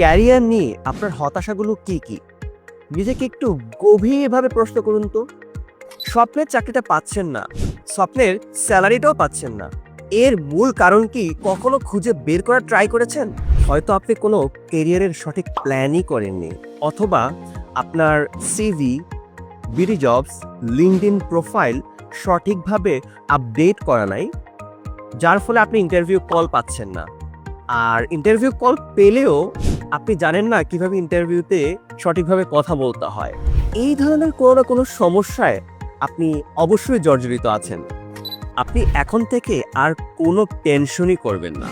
Career নিয়ে আপনার হতাশাগুলো কি কি? নিজেকে একটু গভীরভাবে প্রশ্ন করুন তো। স্বপ্নের চাকরিটা পাচ্ছেন না, স্বপ্নের স্যালারিটাও পাচ্ছেন না। এর মূল কারণ কি কখনো খুঁজে বের করার ট্রাই করেছেন? হয়তো আপনি কোনো কেরিয়ারের সঠিক প্ল্যানই করেননি, অথবা আপনার CV BD jobs linked profile সঠিকভাবে আপডেট করা নাই, যার ফলে আপনি ইন্টারভিউ কল পাচ্ছেন না। আর ইন্টারভিউ কল পেলেও আপনি জানেন না কীভাবে ইন্টারভিউতে সঠিকভাবে কথা বলতে হয়। এই ধরনের কোনো না কোনো সমস্যায় আপনি অবশ্যই জর্জরিত আছেন। আপনি এখন থেকে আর কোনো টেনশনই করবেন না।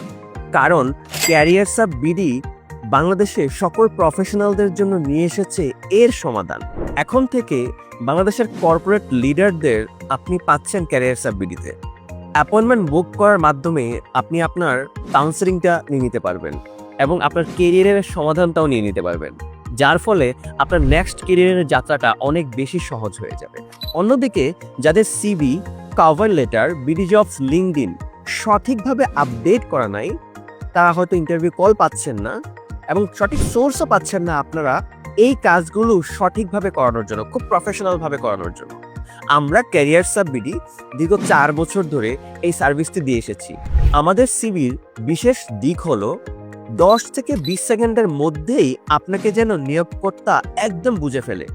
কারণ ক্যারিয়ার সাব বিডি বাংলাদেশে সকল প্রফেশনালদের জন্য নিয়ে এসেছে এর সমাধান। এখন থেকে বাংলাদেশের কর্পোরেট লিডারদের আপনি পাচ্ছেন ক্যারিয়ার সাব বিডিতে অ্যাপয়েন্টমেন্ট বুক করার মাধ্যমে আপনি আপনার কাউন্সেলিংটা নিয়ে নিতে পারবেন। এবং আপনার কেরিয়ারের সমাধানটাও নিয়ে নিতে পারবেন। যার ফলে আপনার নেক্সট কেরিয়ারের যাত্রাটা অনেক বেশি সহজ হয়ে যাবে। অন্যদিকে, যাদের CV cover letter BD jobs LinkedIn সঠিকভাবে আপডেট করা নাই, তারা হয়তো ইন্টারভিউ কল পাচ্ছেন না এবং সঠিক সোর্সও পাচ্ছেন না আপনারা এই কাজগুলো সঠিকভাবে করানোর জন্য, খুব প্রফেশনালভাবে করানোর জন্য। আমরা ক্যারিয়ার সাব বিডি দীর্ঘ চার বছর ধরে এই সার্ভিসটি দিয়ে এসেছি। আমাদের সিভির বিশেষ দিক হলো দশ থেকে বিশ সেকেন্ডের মধ্যেই আপনাকে যেন নিয়োগকর্তা একদম বুঝে ফেলে।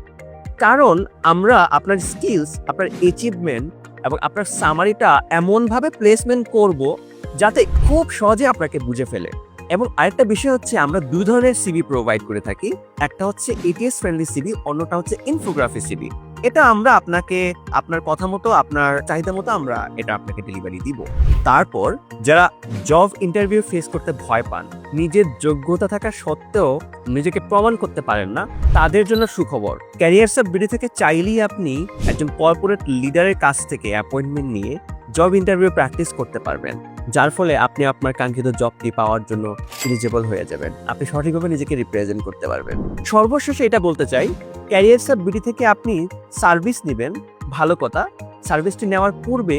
কারণ আমরা আপনার স্কিলস আপনার অ্যাচিভমেন্ট এবং আপনার সামারিটা এমনভাবে প্লেসমেন্ট করব যাতে খুব সহজে আপনাকে বুঝে ফেলে। এবং আরেকটা বিষয় হচ্ছে আমরা দুই ধরনের সিভি প্রোভাইড করে থাকি। একটা হচ্ছে এটিএস ফ্রেন্ডলি সিভি অন্যটা হচ্ছে ইনফোগ্রাফি সিভি এটা আমরা আপনাকে, আপনার কথা মতো, আপনার চাহিদা মতো আমরা এটা আপনাকে ডেলিভারি দিব। তারপর যারা জব ইন্টারভিউ ফেস করতে ভয় পান, নিজের যোগ্যতা থাকা সত্ত্বেও নিজেকে প্রমাণ করতে পারেন না, তাদের জন্য সুখবর। ক্যারিয়ার সাব বিডি থেকে চাইলেই আপনি একজন কর্পোরেট লিডারের কাছ থেকে অ্যাপয়েন্টমেন্ট নিয়ে জব ইন্টারভিউ প্র্যাকটিস করতে পারবেন, যার ফলে আপনি আপনার কাঙ্ক্ষিত জবটি পাওয়ার জন্য এলিজেবল হয়ে যাবেন। আপনি সঠিকভাবে নিজেকে রিপ্রেজেন্ট করতে পারবেন। সর্বশেষে এটা বলতে চাই ক্যারিয়ার সাব বিডি থেকে আপনি সার্ভিস নেবেন, ভালো কথা। সার্ভিসটি নেওয়ার পূর্বে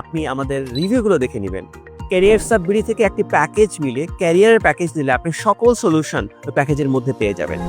আপনি আমাদের রিভিউগুলো দেখে নেবেন। ক্যারিয়ার সাব বিডি থেকে একটি প্যাকেজ মিলে ক্যারিয়ারের প্যাকেজ নিলে আপনি সকল সলিউশন প্যাকেজের মধ্যে পেয়ে যাবেন।